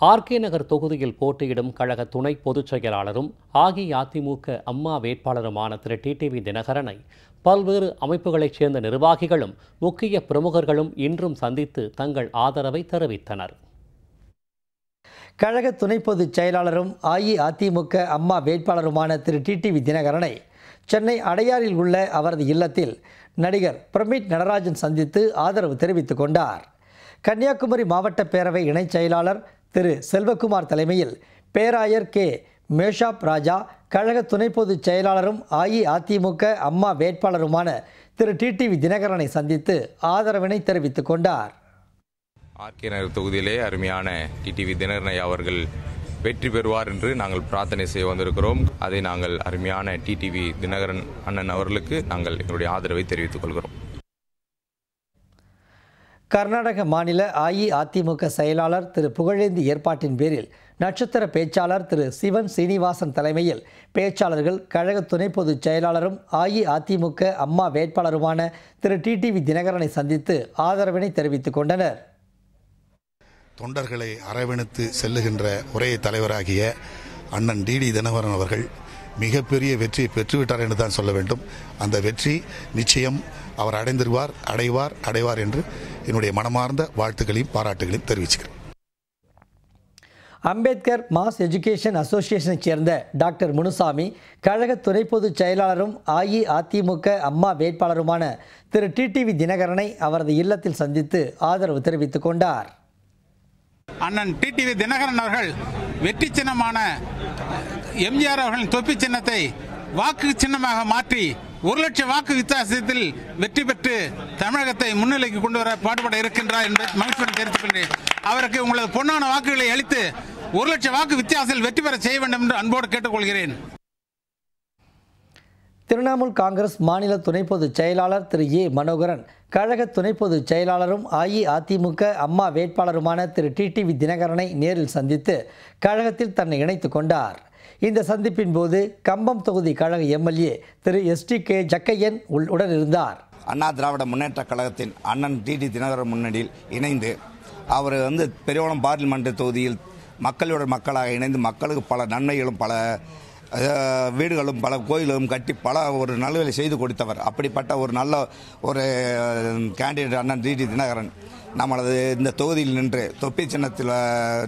RK நகர் தொகுதியில் போட்டியிடும் கழக துணை பொதுச் செயலாளரும் அஇஅதிமுக அம்மா வேட்பாளருமான திரு டிடிவி தினகரனை பல்வேறு அமைப்புகளைச் சேர்ந்த நிர்வாகிகளும் முக்கிய பிரமுகர்களும் இன்றும் சந்தித்து தங்கள் ஆதரவை தெரிவித்தனர். கழக துணை பொதுச் செயலாளரும் அஇஅதிமுக அம்மா வேட்பாளருமான திரு டிடிவி தினகரனை சென்னை அடையாறில் உள்ள அவரது இல்லத்தில் நடிகர் பிரமிட் நடராஜன் சந்தித்து ஆதரவு தெரிவித்துக் கொண்டார். கன்னியாகுமரி மாவட்ட பேரவை இணைச் செயலாளர் திரு செல்வகுமார் தலைமையில் பேராயர் கே. மேஷாப் ராஜா கழக துணை பொதுச் செயலாளரும் அஇஅதிமுக அம்மா வேட்பாளருமான திரு. டிடிவி தினகரனை சந்தித்து ஆதரவினை தெரிவித்துக் கொண்டார். ஆர்கே நகர் தொகுதியிலே அருமையான டிடிவி தினகரனை அவர்கள் வெற்றி பெறுவார் என்று நாங்கள் பிரார்த்தனை செய்ய வந்திருக்கிறோம். அதை நாங்கள் அருமையான டிடிவி தினகரன் அண்ணன் அவர்களுக்கு நாங்கள் எங்களுடைய ஆதரவை தெரிவித்துக் கொள்கிறோம். கர்நாடக மாநில அஇஅதிமுக செயலாளர் திரு புகழேந்தி ஏற்பாட்டின் பேரில் நட்சத்திர பேச்சாளர் திரு சிவன் சீனிவாசன் தலைமையில் பேச்சாளர்கள் கழக துணை பொதுச் செயலாளரும் அஇஅதிமுக அம்மா வேட்பாளருமான திரு டிடிவி தினகரனை சந்தித்து ஆதரவினை தெரிவித்துக் கொண்டனர். தொண்டர்களை அரவணைத்து செல்லுகின்ற ஒரே தலைவராகிய அண்ணன் டிடி தினகரன் அவர்கள் மிகப்பெரிய வெற்றியை பெற்றுவிட்டார் என்று தான் சொல்ல வேண்டும். அந்த வெற்றி நிச்சயம் அவர் அடைந்திருவார் அடைவார் அடைவார் என்று என்னுடைய மனமார்ந்த வாழ்த்துக்களையும் பாராட்டுகளையும் தெரிவிச்சுக்கிறேன். அம்பேத்கர் மாஸ் எஜுகேஷன் அசோசியேஷனைச் சேர்ந்த டாக்டர் முனுசாமி கழக துணை பொதுச் செயலாளரும் அஇஅதிமுக அம்மா வேட்பாளருமான திரு டிடிவி தினகரனை அவரது இல்லத்தில் சந்தித்து ஆதரவு தெரிவித்துக் கொண்டார். அண்ணன் டிடிவி தினகரன் அவர்கள் வெற்றி சின்னமான எம்ஜிஆர் அவர்களின் தொப்பி சின்னத்தை வாக்கு சின்னமாக மாற்றி ஒரு லட்சம் வாக்கு வித்தியாசத்தில் வெற்றி பெற்று தமிழகத்தை முன்னிலைக்கு கொண்டு வர பாடுபட இருக்கின்றார் என்பதை மகிழ்ச்சியுடன் தெரிவித்துக் கொண்டேன் அவருக்கு உங்களது பொன்னான வாக்குகளை அளித்து ஒரு லட்சம் வாக்கு வித்தியாசத்தில் வெற்றி பெற செய்ய வேண்டும் என்று அன்போடு கேட்டுக்கொள்கிறேன். திரிணாமுல் காங்கிரஸ் மாநில துணை பொதுச் செயலாளர் திரு ஏ மனோகரன் கழக துணை பொதுச் செயலாளரும் அஇஅதிமுக அம்மா வேட்பாளருமான திரு டிடிவி தினகரனை நேரில் சந்தித்து கழகத்தில் தன்னை இணைத்துக் கொண்டார். இந்த சந்திப்பின் போது கம்பம் தொகுதி கழக எம்எல்ஏ திரு எஸ் டி கே ஜக்கையன் உள்- உடன் இருந்தார் அண்ணா திராவிட முன்னேற்ற கழகத்தின் அண்ணன் டிடி தினகரன் முன்னணியில் இணைந்து அவர் வந்து பெரியவளம் பார்லிமெண்ட் தொகுதியில் மக்களோட மக்களாக இணைந்து மக்களுக்கு பல நன்மைகளும் பல வீடுகளும் பல கோயில்களும் கட்டி பல ஒரு நல்வேலை செய்து கொடுத்தவர். அப்படிப்பட்ட ஒரு நல்ல ஒரு கேண்டிடேட் அண்ணன் டிடி தினகரன். நம்மளது இந்த தொகுதியில் நின்று தொப்பி சின்னத்தில்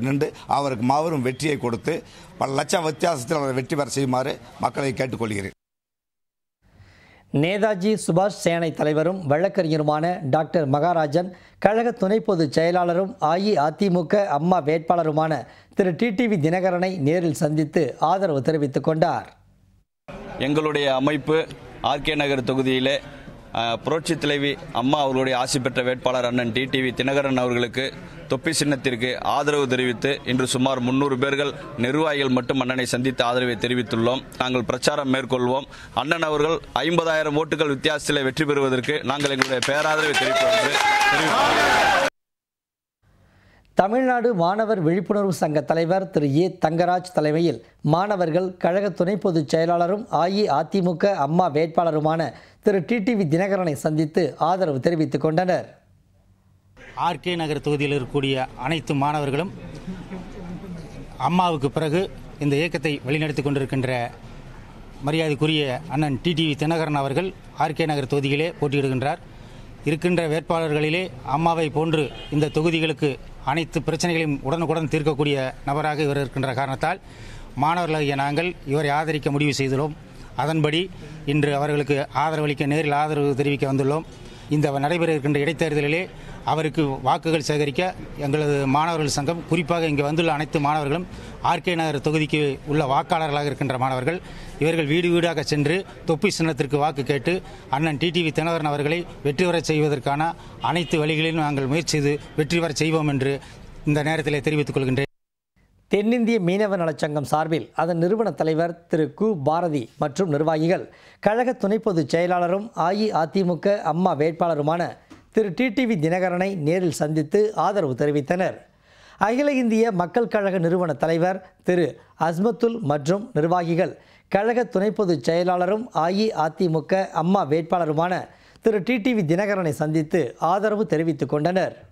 நின்று அவருக்கு மாபெரும் வெற்றியை கொடுத்து பல லட்சம் வித்தியாசத்தில் அவரை வெற்றி பெற செய்யுமாறு மக்களை கேட்டுக்கொள்கிறேன். நேதாஜி சுபாஷ் சேனை தலைவரும் வழக்கறிஞருமான டாக்டர் மகாராஜன் கழக துணை பொதுச் செயலாளரும் அஇஅதிமுக அம்மா வேட்பாளருமான திரு. டிடிவி தினகரனை நேரில் சந்தித்து ஆதரவு தெரிவித்துக் கொண்டார். எங்களுடைய அமைப்பு ஆர்கே நகர் தொகுதியிலே புரட்சி தலைவி அம்மா அவர்களுடைய ஆசி பெற்ற வேட்பாளர் அண்ணன் டிடிவி தினகரன் அவர்களுக்கு தொப்பி சின்னத்திற்கு ஆதரவு தெரிவித்து இன்று சுமார் முன்னூறு பேர்கள் நிர்வாகிகள் மட்டும் அண்ணனை சந்தித்து ஆதரவை தெரிவித்துள்ளோம். நாங்கள் பிரச்சாரம் மேற்கொள்வோம். அண்ணன் அவர்கள் ஐம்பதாயிரம் ஓட்டுகள் வித்தியாசத்தில் வெற்றி பெறுவதற்கு நாங்கள் எங்களுடைய பேராதரவை தெரிவிப்பதற்கு தெரிவித்துள்ளோம். தமிழ்நாடு மாணவர் விழிப்புணர்வு சங்க தலைவர் திரு ஏ. தங்கராஜ் தலைமையில் மாணவர்கள் கழக துணை பொதுச் செயலாளரும் அஇஅதிமுக அம்மா வேட்பாளருமான திரு. டிடிவி தினகரனை சந்தித்து ஆதரவு தெரிவித்துக் கொண்டனர். ஆர்கே நகர் தொகுதியில் இருக்கக்கூடிய அனைத்து மாணவர்களும் அம்மாவுக்கு பிறகு இந்த இயக்கத்தை வழிநடத்திக் கொண்டிருக்கின்ற மரியாதைக்குரிய அண்ணன் டிடிவி தினகரன் அவர்கள் ஆர்கே நகர் தொகுதியிலே போட்டியிடுகின்றார். இருக்கின்ற வேட்பாளர்களிலே அம்மாவை போன்று இந்த தொகுதிகளுக்கு அனைத்து பிரச்சனைகளையும் உடனுக்குடன் தீர்க்கக்கூடிய நபராக இவர் இருக்கின்ற காரணத்தால் மாணவர்களாகிய நாங்கள் இவரை ஆதரிக்க முடிவு செய்துள்ளோம். அதன்படி இன்று அவர்களுக்கு ஆதரவளிக்க நேரில் ஆதரவு தெரிவிக்க வந்துள்ளோம். இந்த நடைபெற இருக்கின்ற இடைத்தேர்தலிலே அவருக்கு வாக்குகள் சேகரிக்க எங்களது மாணவர்கள் சங்கம் குறிப்பாக இங்கே வந்துள்ள அனைத்து மாணவர்களும் ஆர்கே நகர் தொகுதிக்கு உள்ள வாக்காளர்களாக இருக்கின்ற மாணவர்கள் இவர்கள் வீடு வீடாக சென்று தொப்பி சின்னத்திற்கு வாக்கு கேட்டு அண்ணன் டிடிவி தினகரன் அவர்களை வெற்றி பெறச் செய்வதற்கான அனைத்து வழிகளிலும் நாங்கள் முயற்சி செய்து வெற்றி பெறச் செய்வோம் என்று இந்த நேரத்திலே தெரிவித்துக் கொள்கின்றேன். தென்னிந்திய மீனவ நலச்சங்கம் சார்பில் அதன் நிறுவன தலைவர் திரு கு. பாரதி மற்றும் நிர்வாகிகள் கழக துணை பொதுச் செயலாளரும் அஇஅதிமுக அம்மா வேட்பாளருமான திரு டிடிவி தினகரனை நேரில் சந்தித்து ஆதரவு தெரிவித்தனர். அகில இந்திய மக்கள் கழக நிறுவன தலைவர் திரு அஸ்மத்துல் மற்றும் நிர்வாகிகள் கழக துணை பொதுச் செயலாளரும் அஇஅதிமுக அம்மா வேட்பாளருமான திரு டிடிவி தினகரனை சந்தித்து ஆதரவு தெரிவித்துக் கொண்டனர்.